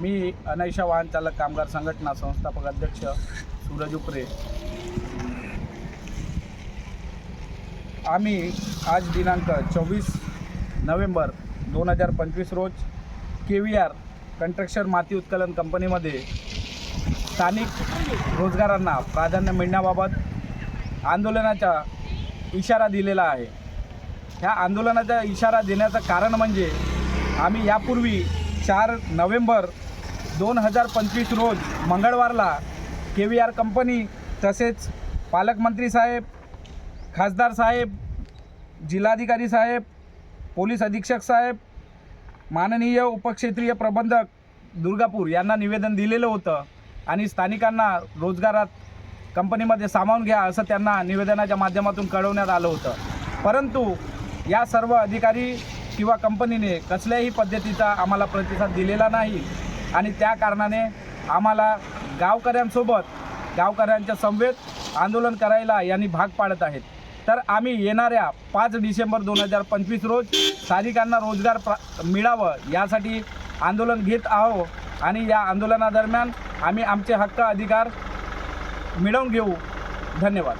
मी अनैशा वाहन चालक कामगार संघटना संस्थापक अध्यक्ष सूरज उपरे. आम्ही आज दिनांक चोवीस नोव्हेंबर दोन हजार पंचवीस रोज के व्ही आर कंट्रक्शन माती उत्कलन कंपनीमध्ये स्थानिक रोजगारांना प्राधान्य मिळण्याबाबत आंदोलनाचा इशारा दिलेला आहे. ह्या आंदोलनाचा इशारा देण्याचं कारण म्हणजे आम्ही यापूर्वी चार नोव्हेंबर दोन हजार पंचवीस रोज मंगळवारला के व्ही आर कंपनी तसेच पालकमंत्री साहेब खासदार साहेब जिल्हाधिकारी साहेब पोलीस अधीक्षक साहेब माननीय उपक्षेत्रीय प्रबंधक दुर्गापूर यांना निवेदन दिलेलं होतं आणि स्थानिकांना रोजगारात कंपनीमध्ये सामावून घ्या असं त्यांना निवेदनाच्या माध्यमातून कळवण्यात आलं होतं. परंतु या सर्व अधिकारी किंवा कंपनीने कसल्याही पद्धतीचा आम्हाला प्रतिसाद दिलेला नाही. आणि त्या कारणाने आम्हाला गावकऱ्यांसोबत गावकऱ्यांच्या समवेत आंदोलन करायला यांनी भाग पाडत आहेत. तर आम्ही येणाऱ्या पाच डिसेंबर दोन हजार पंचवीस रोज स्थानिकांना रोजगार प्रा मिळावं यासाठी आंदोलन घेत आहो आणि या आंदोलनादरम्यान आम्ही आमचे हक्क अधिकार मिळवून घेऊ. धन्यवाद.